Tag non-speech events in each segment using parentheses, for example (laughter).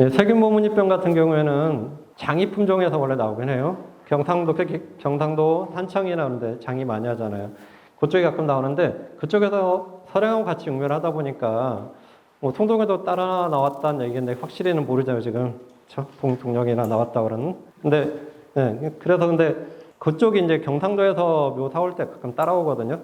예, 세균모문이병 같은 경우에는 장이 품종에서 원래 나오긴 해요. 경상도 특히 경상도 산청이나 그런데 장이 많이 하잖아요. 그쪽에 가끔 나오는데 그쪽에서 서량하고 같이 육묘를 하다 보니까 뭐 통동에도 따라 나왔다는 얘기인데 확실히는 모르죠 지금 저 동동력이나 나왔다 그러는. 근데 예, 그래서 근데 그쪽이 이제 경상도에서 묘 사올 때 가끔 따라오거든요.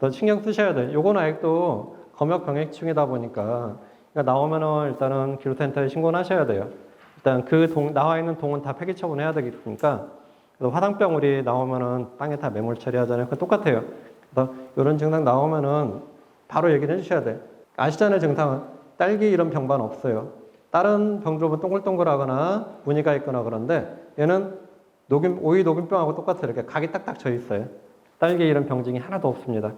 더 신경 쓰셔야 돼요. 요거는 아직도 검역 병해충이다 보니까 그러니까 나오면은 일단은 기후센터에 신고는 하셔야 돼요. 일단 그 동, 나와 있는 동은 다 폐기 처분해야 되니까 그래서 화상병 우리 나오면은 땅에 다 매몰 처리하잖아요. 그 똑같아요. 그래서 이런 증상 나오면은 바로 얘기를 해주셔야 돼. 아시잖아요, 증상은 딸기 이런 병반 없어요. 다른 병들면 동글동글하거나 무늬가 있거나 그런데 얘는 녹균 오이 녹균병하고 똑같아요. 이렇게 각이 딱딱 져 있어요. 딸기 이런 병증이 하나도 없습니다.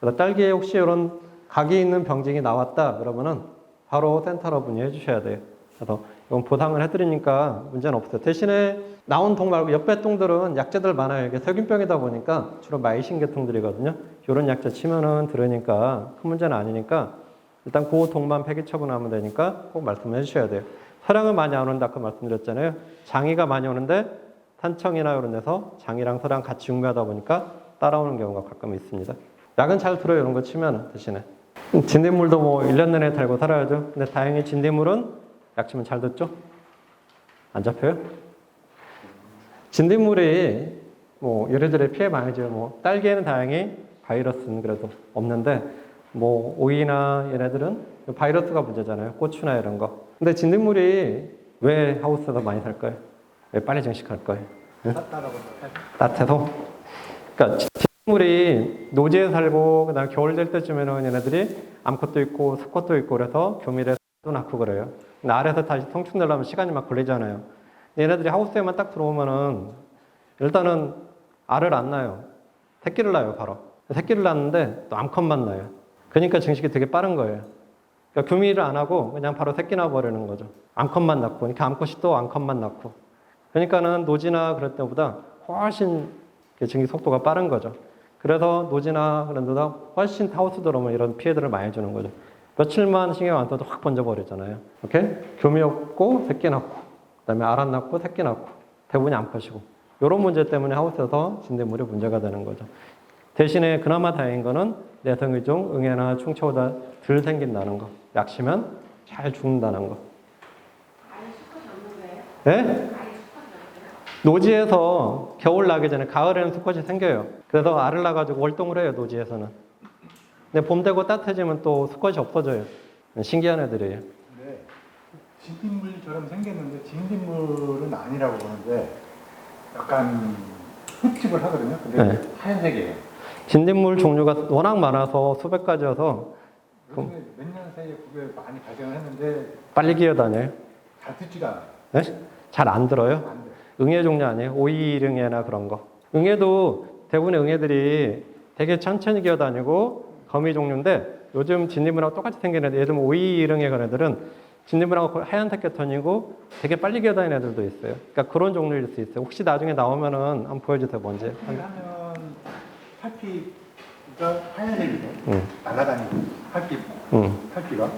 그래서 딸기에 혹시 이런 각이 있는 병증이 나왔다 그러면은 바로 센터로 문의해 주셔야 돼요. 그래서 이건 보상을 해드리니까 문제는 없어요. 대신에 나온 동 말고 옆에 동들은 약재들 많아요. 이게 세균병이다 보니까 주로 마이신 계통들이거든요. 이런 약재 치면은 들으니까 큰 문제는 아니니까 일단 그 동만 폐기 처분하면 되니까 꼭 말씀해 주셔야 돼요. 서량은 많이 안 온다 아까 말씀드렸잖아요. 장이가 많이 오는데 산청이나 이런 데서 장이랑 서량 같이 육묘하다 보니까 따라오는 경우가 가끔 있습니다. 약은 잘 들어요. 이런 거 치면 대신에. 진딧물도 뭐 1년 내내 달고 살아야죠. 근데 다행히 진딧물은 약 치면 잘 듣죠? 안 잡혀요? 진딧물이 뭐 요래저래 피해 많이 줘요. 뭐 딸기에는 다행히 바이러스는 그래도 없는데 뭐 오이나 얘네들은 바이러스가 문제잖아요. 고추나 이런 거. 근데 진딧물이 왜 하우스에서 많이 살까요? 왜 빨리 증식할 거예요? 따뜻해서? 그러니까 식물이 노지에 살고 그다음 겨울 될 때쯤에는 얘네들이 암컷도 있고 수컷도 있고 그래서 또 낳고 그래요. 알에서 다시 성충 되려면 시간이 막 걸리잖아요. 얘네들이 하우스에만 딱 들어오면은 일단은 알을 안 낳아요. 새끼를 낳아요 바로. 새끼를 낳는데 또 암컷만 낳아요. 그러니까 증식이 되게 빠른 거예요. 그러니까 교미를 안 하고 그냥 바로 새끼 낳아버리는 거죠. 암컷만 낳고. 그러니까 암컷이 또 암컷만 낳고. 그러니까는 노지나 그럴 때보다 훨씬 증식 속도가 빠른 거죠. 그래서 노지나 그런 데다 훨씬 하우스 들어오면 이런 피해들을 많이 주는 거죠. 며칠만 신경 안 써도 확 번져버리잖아요. 이렇게 교미 없고 새끼 낳고, 그다음에 알안 낳고 새끼 낳고, 대부분이 암컷이고. 이런 문제 때문에 하우스에서 진딧물이 문제가 되는 거죠. 대신에 그나마 다행인 거는 내성이종, 응애나 충초보다 덜 생긴다는 거. 약시면 잘 죽는다는 거. 네? 노지에서 겨울 나기 전에 가을에는 수컷이 생겨요. 그래서 알을 낳아가지고 월동을 해요, 노지에서는. 근데 봄 되고 따뜻해지면 또 수컷이 없어져요. 신기한 애들이에요. 근데 진딧물처럼 생겼는데 진딧물은 아니라고 보는데 약간 흙집을 하거든요. 근데 네. 하얀색이에요. 진딧물 종류가 워낙 많아서 수백 가지여서 요즘에 몇 년 사이에 그게 많이 발견을 했는데 빨리 기어다녀요. 잘 듣지가 않아요. 네? 잘 안 들어요. 안 돼. 응애 종류 아니에요? 오이응애나 그런 거. 응애도 대부분의 응애들이 되게 천천히 기어다니고 거미 종류인데 요즘 진딧물하고 똑같이 생긴 애들, 예를 들면 오이응애 그런 애들은 진딧물하고 거의 하얀색 계통이고 되게 빨리 기어다니는 애들도 있어요. 그러니까 그런 종류일 수 있어요. 혹시 나중에 나오면은 한번 보여주세요, 뭔지. 하면 팔피가 하얀색이죠. 응, 날아다니고 팔피 응. 팔피가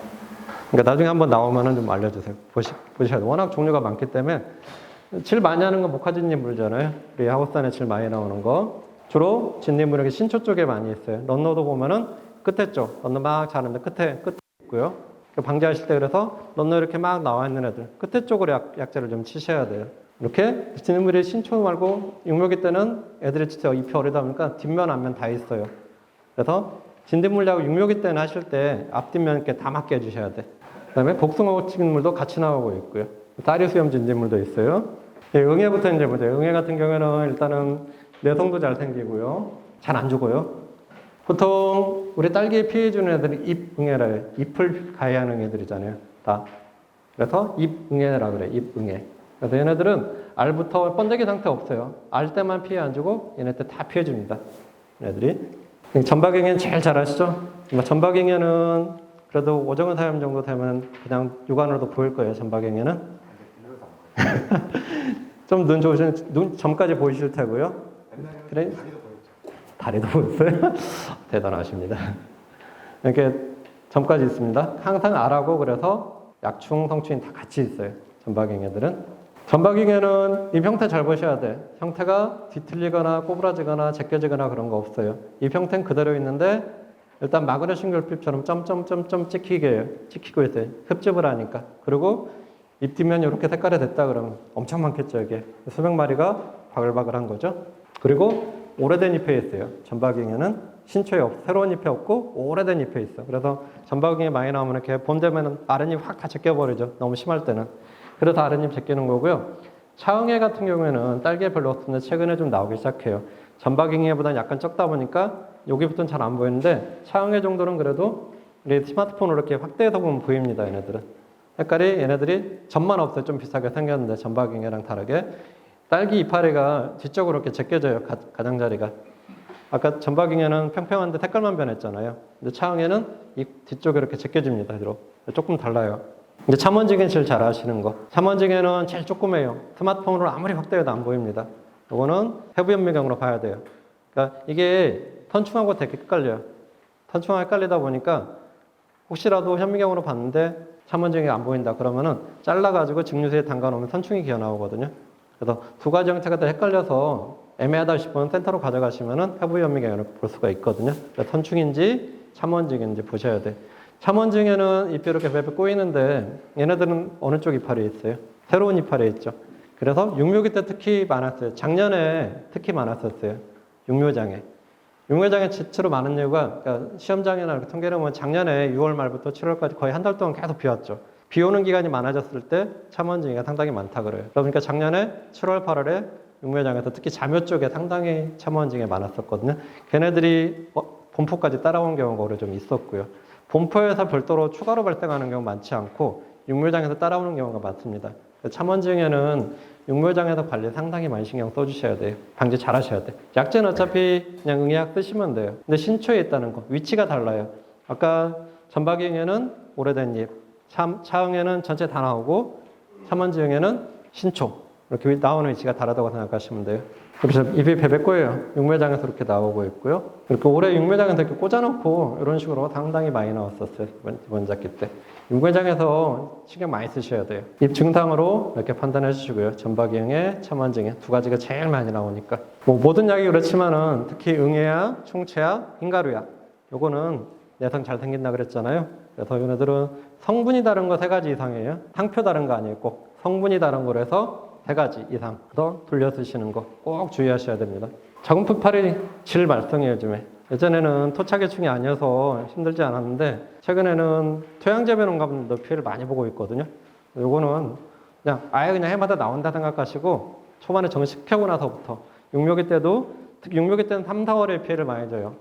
그러니까 나중에 한번 나오면은 좀 알려주세요. 보시, 보셔야 돼요. 워낙 종류가 많기 때문에 질 많이 하는 건 목화진딧물이잖아요. 우리 하우스 안에 질 많이 나오는 거. 주로 진딧물이 이렇게 신초 쪽에 많이 있어요. 런너도 보면은 끝에 쪽, 런너 막 자는데 끝에, 끝에 있고요. 그 방지하실 때 그래서 런너 이렇게 막 나와 있는 애들, 끝에 쪽으로 약, 약재를 좀 치셔야 돼요. 이렇게 진딧물이 신초 말고 육묘기 때는 애들이 진짜 잎이 어리다 보니까 뒷면, 앞면 다 있어요. 그래서 진딧물하고 육묘기 때는 하실 때 앞뒷면 이렇게 다 맞게 해주셔야 돼. 그 다음에 복숭아 진물도 같이 나오고 있고요. 다리 수염 진딧물도 있어요. 예, 응애부터 이제 보죠. 응애 같은 경우에는 일단은 내성도 잘 생기고요. 잘 안 죽어요. 보통 우리 딸기에 피해 주는 애들은 잎응애라 해요. 잎을 가해하는 애들이잖아요. 다. 그래서 잎응애라 그래. 잎응애. 그래서 얘네들은 알부터 번데기 상태 없어요. 알 때만 피해 안 주고 얘네들 다 피해 줍니다. 얘네들이. 전박응애는 제일 잘 아시죠? 뭐 전박응애는 그래도 오정은 사염 정도 되면 그냥 육안으로도 보일 거예요. 전박응애는. (laughs) 좀 눈 좋으신 눈 점까지 보이실 테고요. 그래? 다리도 보였어요? (laughs) 대단하십니다. 이렇게 점까지 있습니다. 항상 알하고 그래서 약충, 성충이 다 같이 있어요. 전박잉애들은. 전박잉애는 이 형태 잘 보셔야 돼. 형태가 뒤틀리거나 꼬부라지거나 제껴지거나 그런 거 없어요. 이 형태는 그대로 있는데 일단 마그네슘 결핍처럼 점점점점 찍히게 찍히고 있어요. 흡집을 하니까. 그리고 입 뒷면이 이렇게 색깔이 됐다 그러면 엄청 많겠죠 이게 수백 마리가 바글바글한 거죠. 그리고 오래된 잎에 있어요. 전박잉에는 신초에 없, 새로운 잎에 없고 오래된 잎에 있어. 그래서 전박잉에 많이 나오면 이렇게 봄 되면은 아랫잎 확 다 제껴버리죠. 너무 심할 때는. 그래서 아랫잎 제끼는 거고요. 차응애 같은 경우에는 딸기에 별로 없었는데 최근에 좀 나오기 시작해요. 전박잉애보다는 약간 적다 보니까 여기부터는 잘 안 보이는데 차응애 정도는 그래도 우리 스마트폰으로 이렇게 확대해서 보면 보입니다. 얘네들은. 색깔이 얘네들이 점만 없어요. 좀 비슷하게 생겼는데 전박잉애랑 다르게 딸기 이파리가 뒤쪽으로 이렇게 제껴져요. 가, 가장자리가. 아까 전박잉애는 평평한데 색깔만 변했잖아요. 근데 차응애는 이 뒤쪽에 이렇게 제껴집니다. 조금 달라요. 이제 참원징에 제일 잘 아시는 거. 참원징에는 제일 조그매요. 스마트폰으로 아무리 확대해도 안 보입니다. 이거는 해부연미경으로 봐야 돼요. 그러니까 이게 선충하고 되게 헷갈려요. 선충하고 헷갈리다 보니까 혹시라도 현미경으로 봤는데 참원징이 안 보인다 그러면은 잘라가지고 직류세에 담가 놓으면 선충이 기어 나오거든요. 그래서 두 가지 형태가 다 헷갈려서 애매하다 싶으면 센터로 가져가시면은 해부 현미경을 볼 수가 있거든요. 그러니까 선충인지 참원징인지 보셔야 돼. 참원징에는 잎이 이렇게 베베 꼬이는데 얘네들은 어느 쪽 이파리에 있어요? 새로운 이파리에 있죠. 그래서 육묘기 때 특히 많았어요. 작년에 특히 많았었어요. 육묘장에. 육묘장에 지체로 많은 이유가 그러니까 시험장이나 통계를 보면 작년에 6월 말부터 7월까지 거의 한 달 동안 계속 비 왔죠. 비 오는 기간이 많아졌을 때 참원징이가 상당히 많다 그래요. 그러니까 작년에 7월, 8월에 육묘장에서 특히 자묘 쪽에 상당히 참원징이 많았었거든요. 걔네들이 어, 본포까지 따라온 경우가 오래 좀 있었고요. 본포에서 별도로 추가로 발생하는 경우 많지 않고 육묘장에서 따라오는 경우가 많습니다. 참원징에는 육묘장에서 관리 상당히 많이 신경 써주셔야 돼요. 방지 잘 하셔야 돼. 약제는 어차피 그냥 응애약 쓰시면 돼요. 근데 신초에 있다는 거, 위치가 달라요. 아까 전박이응에는 오래된 잎, 참, 차응에는 전체 다 나오고, 참원지응에는 신초. 이렇게 나오는 위치가 다르다고 생각하시면 돼요. 그래서 잎이 베베꼬예요. 육묘장에서 이렇게 나오고 있고요. 이렇게 올해 육묘장에서 이렇게 꽂아놓고 이런 식으로 상당히 많이 나왔었어요. 이번, 이번 작기 때. 육묘장에서 신경 많이 쓰셔야 돼요. 잎 증상으로 이렇게 판단해 주시고요. 전박이응에, 참원증에 두 가지가 제일 많이 나오니까. 뭐 모든 약이 그렇지만은 특히 응애약, 충체약, 흰가루약. 요거는 내성 잘 생긴다 그랬잖아요. 그래서 얘네들은 성분이 다른 거 세 가지 이상이에요. 상표 다른 거 아니에요. 꼭 성분이 다른 거로 해서 세 가지 이상 더 돌려 쓰시는 거 꼭 주의하셔야 됩니다. 자궁푸팔이 질 말썽이에요 요즘에. 예전에는 토착계충이 아니어서 힘들지 않았는데 최근에는 토양재배 농가분들도 피해를 많이 보고 있거든요. 요거는 그냥 아예 그냥 해마다 나온다 생각하시고 초반에 정식하고 나서부터 육묘기 때도 특히 육묘기 때는 3, 4월에 피해를 많이 줘요.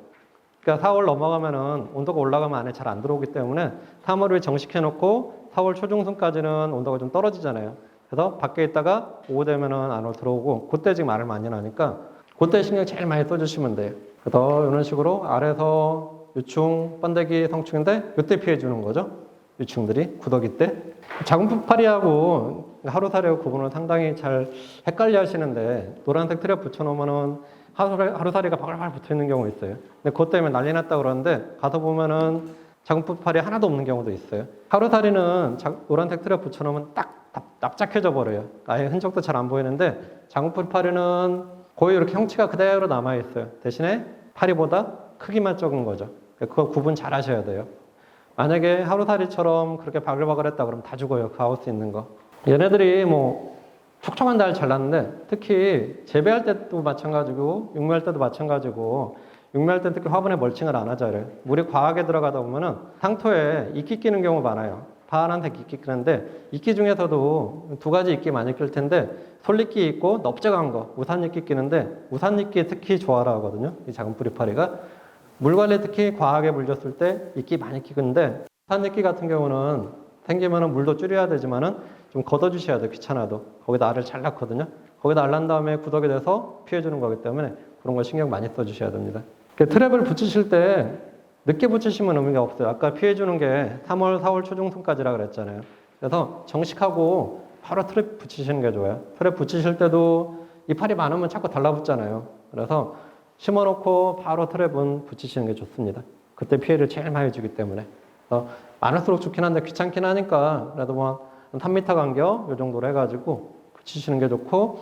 그러니까 4월 넘어가면은 온도가 올라가면 안에 잘 안 들어오기 때문에 3월에 정식해 놓고 4월 초중순까지는 온도가 좀 떨어지잖아요. 그래서 밖에 있다가 오후 되면은 안으로 들어오고 그때 지금 알을 많이 나니까 그때 신경 제일 많이 써주시면 돼요. 그래서 이런 식으로 알에서 유충, 번데기, 성충인데 이때 피해 주는 거죠. 유충들이 구더기 때. 자궁푸파리하고 하루살이하고 구분을 상당히 잘 헷갈려 하시는데 노란색 틀에 붙여놓으면은 하루살이, 하루살이가 바글바글 붙어 있는 경우 있어요. 근데 그것 때문에 난리 났다 그러는데 가서 보면은 자궁푸팔이 하나도 없는 경우도 있어요. 하루살이는 자- 노란색 틀에 붙여놓으면 딱 납- 납작해져 버려요. 아예 흔적도 잘 안 보이는데 자궁푸팔이는 거의 이렇게 형체가 그대로 남아 있어요. 대신에 파리보다 크기만 적은 거죠. 그거 구분 잘 하셔야 돼요. 만약에 하루살이처럼 그렇게 바글바글했다 그러면 다 죽어요. 그 하우스 있는 거. 얘네들이 뭐 촉촉한 달잘 났는데 특히 재배할 때도 마찬가지고 육묘할 때도 마찬가지고 육묘할 때 특히 화분에 멀칭을 안 하잖아요. 물이 과하게 들어가다 보면은 상토에 이끼 끼는 경우 많아요. 파란색 이끼 끼는데 이끼 중에서도 두 가지 이끼 많이 낄 텐데 솔이끼 있고 넓적한 거 우산이끼 끼는데 우산이끼 특히 좋아라 하거든요. 이 작은 뿌리파리가 물 관리 특히 과하게 물 줬을 때 이끼 많이 끼는데 우산이끼 같은 경우는 생기면은 물도 줄여야 되지만은 좀 걷어주셔야 돼요. 귀찮아도. 거기다 알을 잘 낳거든요. 거기다 알 낳은 다음에 구덕이 돼서 피해주는 거기 때문에 그런 거 신경 많이 써주셔야 됩니다. 그 트랩을 붙이실 때 늦게 붙이시면 의미가 없어요. 아까 피해주는 게 3월, 4월 초중순까지라 그랬잖아요. 그래서 정식하고 바로 트랩 붙이시는 게 좋아요. 트랩 붙이실 때도 이파리 많으면 자꾸 달라붙잖아요. 그래서 심어놓고 바로 트랩은 붙이시는 게 좋습니다. 그때 피해를 제일 많이 주기 때문에. 어, 많을수록 좋긴 한데 귀찮긴 하니까 그래도 뭐 3m 간격 이 정도로 해가지고 붙이시는 게 좋고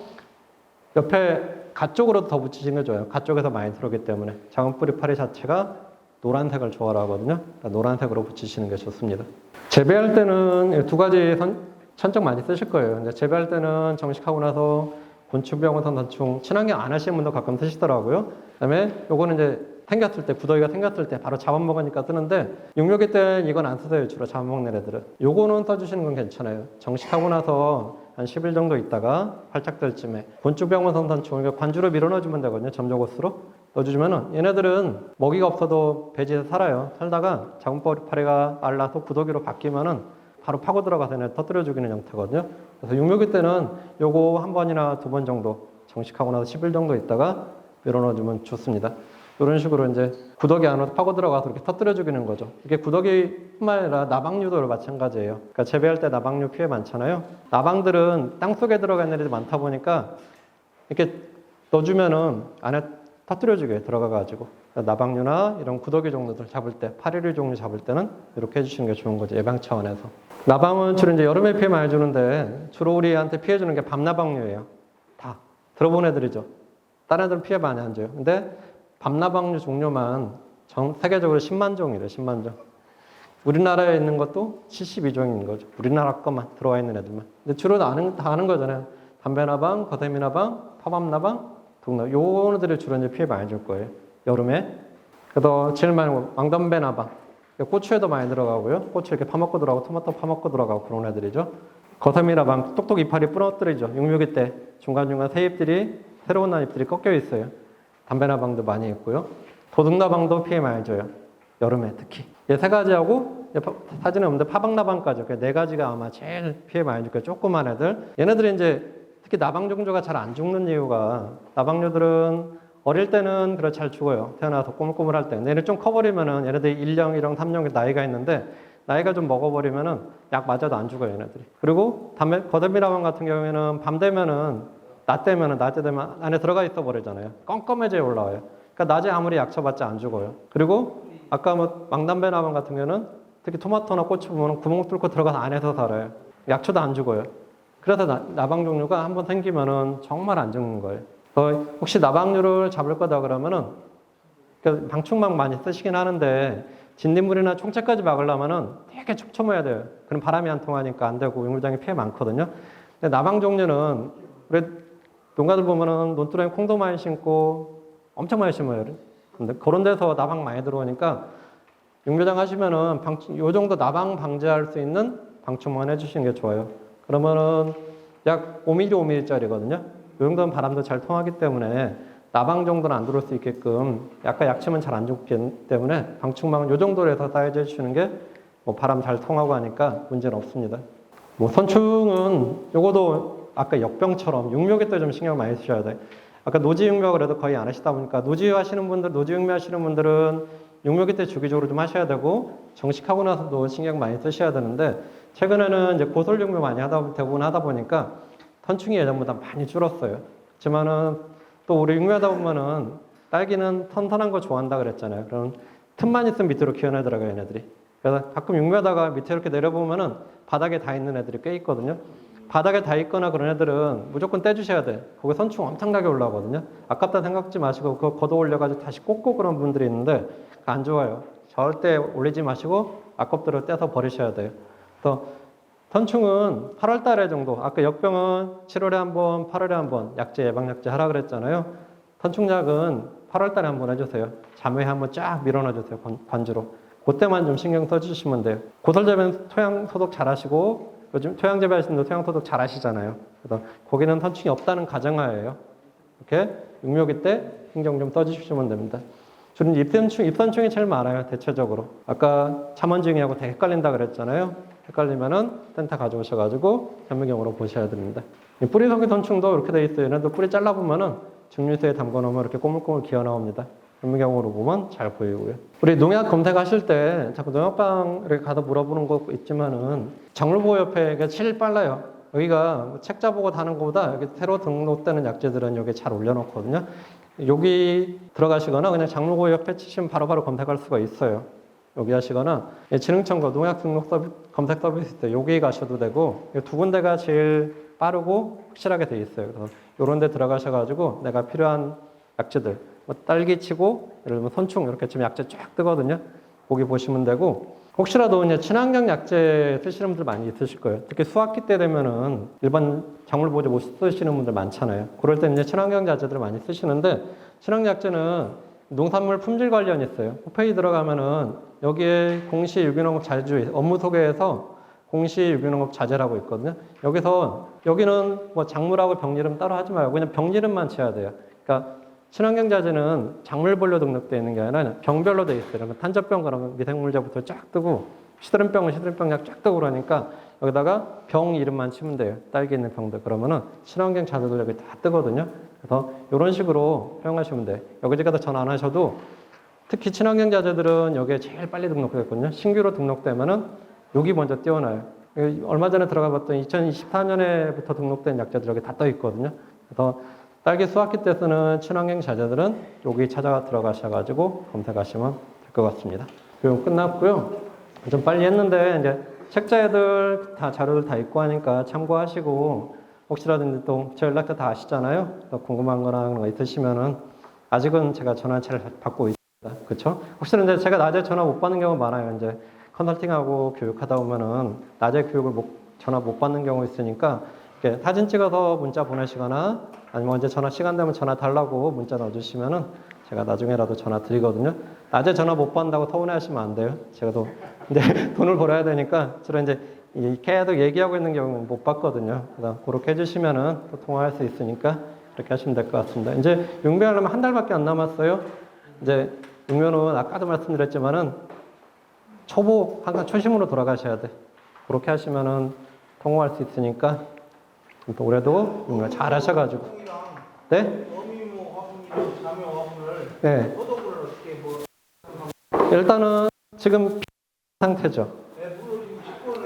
옆에 가 쪽으로 더 붙이시는 게 좋아요. 가 쪽에서 많이 들어오기 때문에 작은 뿌리 파리 자체가 노란색을 좋아하거든요. 그러니까 노란색으로 붙이시는 게 좋습니다. 재배할 때는 두 가지 선, 천적 많이 쓰실 거예요. 근데 재배할 때는 정식하고 나서 곤충병원선 단충 친환경 안 하시는 분도 가끔 쓰시더라고요. 그다음에 요거는 이제 생겼을 때 구더기가 생겼을 때 바로 잡아먹으니까 쓰는데 육묘기 때 이건 안 쓰세요 주로 잡아먹는 애들은 요거는 써주시는 건 괜찮아요 정식하고 나서 한 10일 정도 있다가 활짝 될 쯤에 곤충병원 선단충 이거 관주로 밀어넣어주면 되거든요 점적옷으로 넣어주면은 얘네들은 먹이가 없어도 배지에서 살아요 살다가 작은 파리가 알라서 구더기로 바뀌면은 바로 파고 들어가서 얘네 터뜨려 죽이는 형태거든요 그래서 육묘기 때는 요거 한 번이나 두 번 정도 정식하고 나서 10일 정도 있다가 밀어넣어주면 좋습니다 이런 식으로 이제 구더기 안으로 파고 들어가서 이렇게 터뜨려 죽이는 거죠. 이게 구더기뿐만 아니라 나방류도 마찬가지예요. 그러니까 재배할 때 나방류 피해 많잖아요. 나방들은 땅 속에 들어가 있는 애들이 많다 보니까 이렇게 넣어주면은 안에 터뜨려 죽여요. 들어가가지고 나방류나 이런 구더기 종류들 잡을 때 파리류 종류 잡을 때는 이렇게 해주시는 게 좋은 거죠. 예방 차원에서. 나방은 주로 이제 여름에 피해 많이 주는데 주로 우리한테 피해 주는 게 밤나방류예요. 다 들어본 애들이죠. 다른 애들은 피해 많이 안 줘요. 근데 밤나방류 종류만 전 세계적으로 10만 종이래요. 10만 종. 우리나라에 있는 것도 72종인 거죠. 우리나라 것만 들어와 있는 애들만. 근데 주로 다 아는, 다 아는 거잖아요. 담배나방, 거세미나방, 파밤나방, 동나. 요거들을 주로 이제 피해 많이 줄 거예요. 여름에. 그래서 제일 많이 뭐 왕담배나방. 고추에도 많이 들어가고요. 고추 이렇게 파먹고 들어가고 토마토 파먹고 들어가고 그런 애들이죠. 거세미나방 똑똑 이파리 부러뜨리죠. 육묘기 때 중간중간 새 잎들이 새로운 난 잎들이 꺾여 있어요. 담배나방도 많이 있고요. 도둑나방도 피해 많이 줘요. 여름에 특히. 이세 가지하고 파- 사진에 없는데 파방나방까지 그네 가지가 아마 제일 피해 많이 줄 거예요. 조그만 애들. 얘네들이 이제 특히 나방 종류가 잘 안 죽는 이유가 나방류들은 어릴 때는 그래 잘 죽어요. 태어나서 꼬물꼬물할 때. 얘네 좀 커버리면은 얘네들이 1령, 1령, 3령 나이가 있는데 나이가 좀 먹어버리면은 약 맞아도 안 죽어요, 얘네들이. 그리고 담배, 거듭미라방 같은 경우에는 밤 되면은 낮 되면은 낮에 되면 안에 들어가 있어 버리잖아요. 껌껌해져 올라와요. 그러니까 낮에 아무리 약 쳐봤자 안 죽어요. 그리고 아까 뭐 망담배 나방 같은 경우는 특히 토마토나 고추 보면 구멍 뚫고 들어가서 안에서 살아요. 약초도 안 죽어요. 그래서 나, 나방 종류가 한번 생기면은 정말 안 죽는 거예요. 어, 혹시 나방류를 잡을 거다 그러면은 그 방충망 많이 쓰시긴 하는데 진딧물이나 총채까지 막으려면은 되게 촘촘해야 돼요. 그럼 바람이 안 통하니까 안 되고 용물장에 피해 많거든요. 근데 나방 종류는 우리 농가들 보면은 논두렁에 콩도 많이 심고 엄청 많이 심어요. 근데 그런 데서 나방 많이 들어오니까 육묘장 하시면은 방, 요 정도 나방 방지할 수 있는 방충망 해주시는 게 좋아요. 그러면은 약 5mm, 5mm짜리거든요. 요 정도는 바람도 잘 통하기 때문에 나방 정도는 안 들어올 수 있게끔 약간 약치면 잘안 죽기 때문에 방충망은 요 정도로 해서 사이즈 해주시는 게 뭐 바람 잘 통하고 하니까 문제는 없습니다. 뭐 선충은 요거도 아까 역병처럼 육묘기 때좀 신경 많이 쓰셔야 돼요. 아까 노지 육묘 그래도 거의 안 하시다 보니까 노지 하시는 분들, 노지 육묘 하시는 분들은 육묘기 때 주기적으로 좀 하셔야 되고 정식하고 나서도 신경 많이 쓰셔야 되는데 최근에는 이제 고솔 육묘 많이 하다 대부분 하다 보니까 선충이 예전보다 많이 줄었어요. 그렇지만은 또 우리 육묘하다 보면은 딸기는 턴턴한 거 좋아한다 그랬잖아요. 그럼 틈만 있으면 밑으로 키워내더라고요, 얘네들이. 그래서 가끔 육묘하다가 밑에 이렇게 내려보면은 바닥에 다 있는 애들이 꽤 있거든요. 바닥에 다 있거나 그런 애들은 무조건 떼주셔야 돼. 거기 선충 엄청나게 올라오거든요. 아깝다 생각지 마시고 그거 걷어 올려가지고 다시 꽂고 그런 분들이 있는데 그거 안 좋아요. 절대 올리지 마시고 아깝더라도 떼서 버리셔야 돼요. 그래서 선충은 8월 달에 정도, 아까 역병은 7월에 한 번, 8월에 한 번 약제, 예방약제 하라 그랬잖아요. 선충약은 8월 달에 한 번 해주세요. 잠에 한번 쫙 밀어넣어 주세요. 관- 관주로. 그때만 좀 신경 써주시면 돼요. 고설재배는 토양 소독 잘 하시고, 요즘 토양 재배 하시는 분들 토양 소독 잘 하시잖아요. 그래서 거기는 선충이 없다는 가정하에요. 이렇게 육묘기 때 신경 좀 써주시면 됩니다. 저는 잎선충, 잎선충이 제일 많아요, 대체적으로. 아까 참원증이하고 되게 헷갈린다 그랬잖아요. 헷갈리면은 센터 가져오셔가지고 현미경으로 보셔야 됩니다. 이 뿌리 속의 선충도 이렇게 돼 있어요. 얘네도 뿌리 잘라보면은 증류수에 담궈 놓으면 이렇게 꼬물꼬물 기어 나옵니다. 현미경으로 보면 잘 보이고요. 우리 농약 검색하실 때 자꾸 농약방 이렇게 가서 물어보는 거 있지만은 이게 제일 빨라요. 여기가 책자 보고 다는 것보다 여기 새로 등록되는 약재들은 여기 잘 올려놓거든요. 여기 들어가시거나 그냥 장르보호 옆에 치시면 바로 바로 검색할 수가 있어요. 여기 하시거나 예, 지능청과 농약 등록 서비, 검색 서비스 때 여기 가셔도 되고 이두 군데가 제일 빠르고 확실하게 돼 있어요. 그래서 이런 데 들어가셔가지고 내가 필요한 약재들 뭐 딸기치고 예를 들면 선충 이렇게 지금 약재 쫙 뜨거든요. 거기 보시면 되고 혹시라도 이제 친환경 약재 쓰시는 분들 많이 있으실 거예요. 특히 수학기 때 되면은 일반 작물 보조 못 쓰시는 분들 많잖아요. 그럴 때 이제 친환경 약재들을 많이 쓰시는데 친환경 약재는 농산물 품질 관련이 있어요. 홈페이지 들어가면은 여기에 공시 유기농업 자주 업무 소개에서 공시 유기농업 자재라고 있거든요. 여기서 여기는 뭐 작물하고 병리름 따로 하지 말고 그냥 병리름만 쳐야 돼요. 그러니까 친환경 자재는 작물별로 등록되어 있는 게 아니라 병별로 되어 있어요. 그러면 탄저병 그러면 미생물제부터 쫙 뜨고 시드름병은 시드름병 약 쫙 뜨고 그러니까 여기다가 병 이름만 치면 돼요. 딸기 있는 병들 그러면은 친환경 자재들 여기 다 뜨거든요. 그래서 이런 식으로 사용하시면 돼요. 여기저기다 전화 안 하셔도 특히 친환경 자재들은 여기에 제일 빨리 등록되거든요. 신규로 등록되면은 여기 먼저. 여기 얼마 전에 들어가 봤더니 2024년에부터 등록된 약자들 여기 다 떠 있거든요. 그래서 딸기 수확기 때 쓰는 친환경 자재들은 여기 찾아가 들어가셔가지고 검색하시면 될 것 같습니다. 그럼 끝났고요. 좀 빨리 했는데 이제 책자애들 다 자료들 다 있고 하니까 참고하시고 혹시라도 또제 연락처 다 아시잖아요. 또 궁금한 거나 그런 거 있으시면은 아직은 제가 전화체를 받고 있습니다. 그렇죠? 이제 제가 낮에 전화 못 받는 경우 많아요. 이제 컨설팅하고 교육하다 보면은 낮에 교육을 못, 전화 못 받는 경우 있으니까 이렇게 사진 찍어서 문자 보내시거나 아니면 언제 전화 시간 되면 전화 달라고 문자 넣어주시면은 제가 나중에라도 전화 드리거든요. 낮에 전화 못 받는다고 서운해하시면 안 돼요. 제가 또 근데 (laughs) 돈을 벌어야 되니까 주로 이제 이 계속 얘기하고 있는 경우는 못. 그래서 그렇게 해주시면은 또 통화할 수 있으니까 그렇게 하시면 될 것 같습니다. 이제 용병하려면 한 달밖에 안 남았어요. 이제 용면은 아까도 말씀드렸지만은 초보 항상 초심으로 돌아가셔야 돼. 그렇게 하시면은 통화할 수 있으니까 또 올해도 용면 잘 하셔가지고 네. 네. 뭐 일단은 지금 상태죠.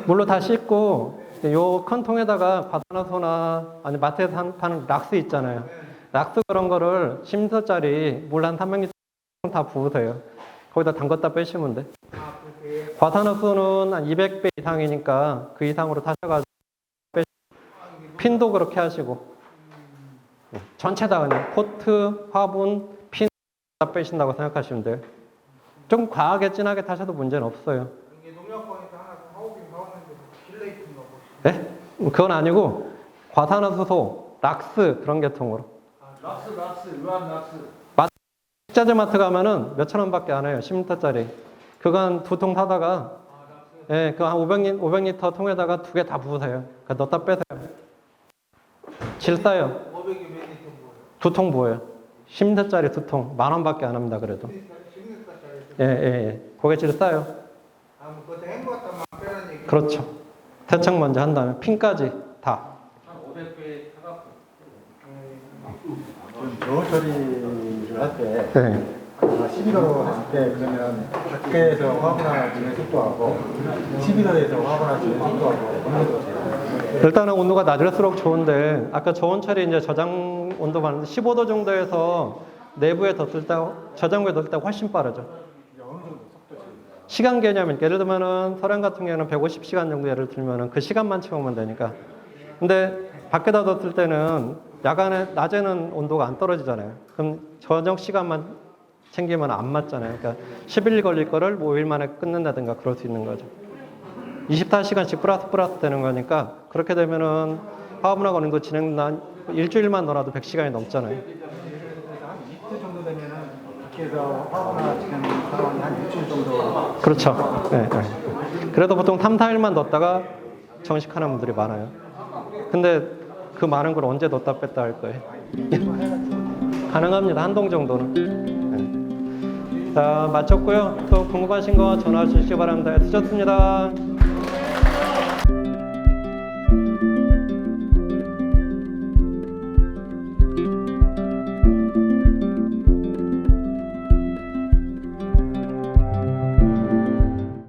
물로 다 씻고 요 큰 통에다가 바다나소나 아니 마트에서 한- 파는 락스 있잖아요. 락스 그런 거를 10리터짜리 물 한 300리터 다 부으세요. 거기다 담갔다 빼시면 돼. 과산화수는 한 200배 이상이니까 그 이상으로 타셔가지고 빼 핀도 그렇게 하시고 전체 다 그냥 코트, 화분, 핀 다 빼신다고 생각하시면 돼요. 좀 과하게 진하게 타셔도 문제는 없어요. 이게 농약관에서 하나 사오긴 사왔는데 딜레이트인가 뭐. 네? 그건 아니고 과산화수소, 락스 그런 계통으로. 아 락스 락스 유한 락스. 식자재 마트 가면은 몇천 원밖에 안 해요. 10리터짜리. 그건 두 통 사다가 아. 예, 그한 500리, 500리터 통에다가 두 개 다 부으세요. 그 넣다 빼세요. 질 싸요. 500이 몇 리터 뭐예요? 두통 부어요. 10리터짜리 두 통. 만 원밖에 안 합니다. 그래도. 10리터짜리. 예, 예, 예. 그게 질 싸요. 아 뭐 그것도 헹궜다만 빼라는 얘기. 그렇죠. 대책 먼저 한 다음에 핀까지 다. 겨울 처리를 할 때 네. 11월 했을 때 그러면 밖에서 화분화 지는 속도하고 11월에서 화분화 지는 속도하고 돼요? 일단은 온도가 낮을수록 좋은데 아까 저온 처리 이제 저장 온도 봤는데 15도 정도에서 내부에 뒀을 때 저장고에 뒀을 때 훨씬 빠르죠. 이제 어느 정도 속도지? 시간 개념이 예를 들면은 서량 같은 경우는 150시간 정도 예를 들면은 그 시간만 채우면 되니까. 근데 밖에다 뒀을 때는 야간에 낮에는 온도가 안 떨어지잖아요. 그럼 저녁 시간만 챙기면 안 맞잖아요. 그러니까 10일 걸릴 거를 뭐 5일 만에 끊는다든가 그럴 수 있는 거죠. 24시간씩 플러스 플러스 되는 거니까 그렇게 되면은 화분하고 어느 정도 진행 난 일주일만 놀아도 100시간이 넘잖아요. 그래서 한 이틀 정도 되면은 밖에서 화분화 지는 상황이 한 일주일 정도 그렇죠. 네, 네. 그래도 보통 3, 4일만 넣었다가 정식하는 분들이 많아요. 근데 그 많은 걸 언제 넣었다 뺐다 할 거예요? (laughs) 가능합니다. 한동 정도는. 네. 자, 마쳤고요. 또 궁금하신 거 전화 주시기 바랍니다. 애쓰셨습니다.